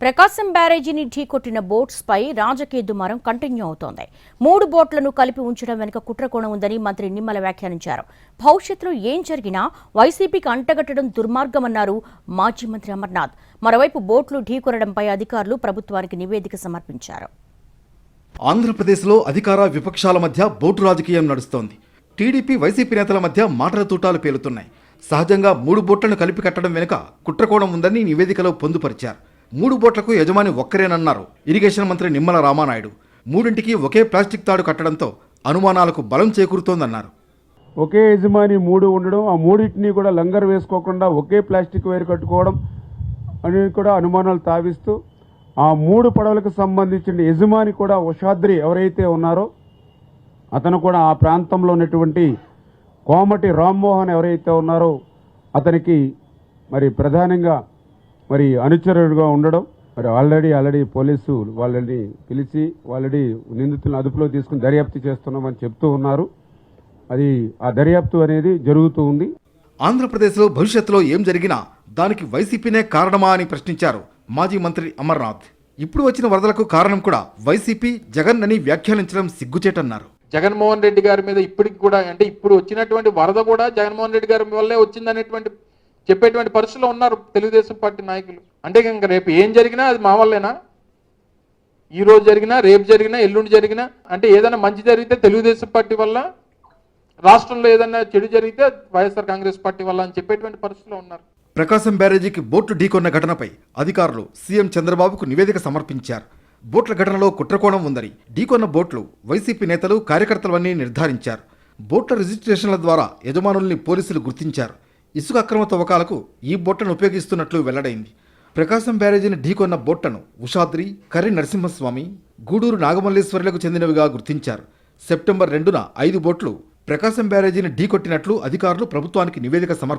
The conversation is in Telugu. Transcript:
ప్రకాశం బ్యారేజీని ఢీకొట్టిన బోట్స్పై రాజకీయ దుమారం కంటిన్యూ అవుతోంది. మూడు బోట్లను కలిపి ఉంచడం వెనుక కుట్రకోణం ఉందని మంత్రి నిమ్మల వ్యాఖ్యానించారు. భవిష్యత్తులో ఏం జరిగినా వైసీపీకి అంటగట్టడం దుర్మార్గమన్నారు మాజీ మంత్రి అమర్నాథ్. మరోవైపు బోట్లు ఢీకొనడంపై అధికారులు ప్రభుత్వానికి నివేదిక సమర్పించారు. ఆంధ్రప్రదేశ్లో అధికార విపక్షాల మధ్య బోటు రాజకీయం నడుస్తోంది. టీడీపీ వైసీపీ నేతల మధ్య మాటల తూటాలు పేలుతున్నాయి. సహజంగా మూడు బోట్లను కలిపి కట్టడం వెనుక కుట్రకోణం ఉందని నివేదికలో పొందుపరిచారు. మూడు బోట్లకు యజమాని ఒక్కరేనన్నారు. ఇరిగేషన్ మంత్రి నిమ్మల రామానాయుడు. మూడింటికి ఒకే ప్లాస్టిక్ తాడు కట్టడంతో అనుమానాలకు బలం చేకూరుతోందన్నారు. ఒకే యజమాని మూడు ఉండడం ఆ మూడింటిని కూడా లంగర్ వేసుకోకుండా ఒకే ప్లాస్టిక్ వైర్ కట్టుకోవడం అనేది కూడా అనుమానాలు తావిస్తూ ఆ మూడు పడవలకు సంబంధించిన యజమాని కూడా ఉషాద్రి ఎవరైతే ఉన్నారో అతను కూడా ఆ ప్రాంతంలో ఉన్నటువంటి కోమటి రామ్మోహన్ ఎవరైతే ఉన్నారో అతనికి మరి ప్రధానంగా మరి అనుచరుడుగా ఉండడం మరి ఆల్రెడీ ఆల్రెడీ పోలీసు వాళ్ళని పిలిచి ఆల్రెడీ నిందితులను అదుపులో తీసుకుని దర్యాప్తు చేస్తున్నామని చెప్తూ ఉన్నారు. అది ఆ దర్యాప్తు అనేది జరుగుతూ ఉంది. ఆంధ్రప్రదేశ్లో భవిష్యత్తులో ఏం జరిగినా దానికి వైసీపీనే కారణమా అని ప్రశ్నించారు మాజీ మంత్రి అమర్నాథ్. ఇప్పుడు వచ్చిన వరదలకు కారణం కూడా వైసీపీ జగన్ అని వ్యాఖ్యానించడం సిగ్గుచేటన్నారు. జగన్మోహన్ రెడ్డి గారి మీద ఇప్పటికి కూడా అంటే ఇప్పుడు వచ్చినటువంటి వరద కూడా జగన్మోహన్ రెడ్డి గారి వల్లే వచ్చిందనేటువంటి చెప్పేటువంటి పరిస్థితిలో ఉన్నారు తెలుగుదేశం పార్టీ నాయకులు. అంటే ఇంకా రేపు ఏం జరిగినా అది మా వల్లేనా? ఈ రోజు జరిగినా రేపు జరిగినా ఎల్లుండి జరిగినా అంటే ఏదైనా మంచి జరిగితే తెలుగుదేశం పార్టీ వల్ల రాష్ట్రంలో ఏదైనా చెడు జరిగితే వైఎస్ఆర్ కాంగ్రెస్ పార్టీ వల్ల అని చెప్పేటువంటి పరిస్థితిలో ఉన్నారు. ప్రకాశం బ్యారేజీకి బోట్లు ఢీకొన్న ఘటనపై అధికారులు సీఎం చంద్రబాబుకు నివేదిక సమర్పించారు. బోట్ల ఘటనలో కుట్రకోణం ఉందని ఢీకొన్న బోట్లు వైసీపీ నేతలు కార్యకర్తలవన్నీ నిర్ధారించారు. బోట్ల రిజిస్ట్రేషన్ల ద్వారా యజమానుల్ని పోలీసులు గుర్తించారు. ఇసుక అక్రమ తవ్వకాలకు ఈ బొట్టను ఉపయోగిస్తున్నట్లు వెల్లడైంది. ప్రకాశం బ్యారేజీని ఢీకొన్న బొట్టను ఉషాద్రి కర్రి నరసింహస్వామి గూడూరు నాగమల్లేశ్వరులకు చెందినవిగా గుర్తించారు. సెప్టెంబర్ రెండున ఐదు బోట్లు ప్రకాశం బ్యారేజీని ఢీకొట్టినట్లు అధికారులు ప్రభుత్వానికి నివేదిక సమర్పించారు.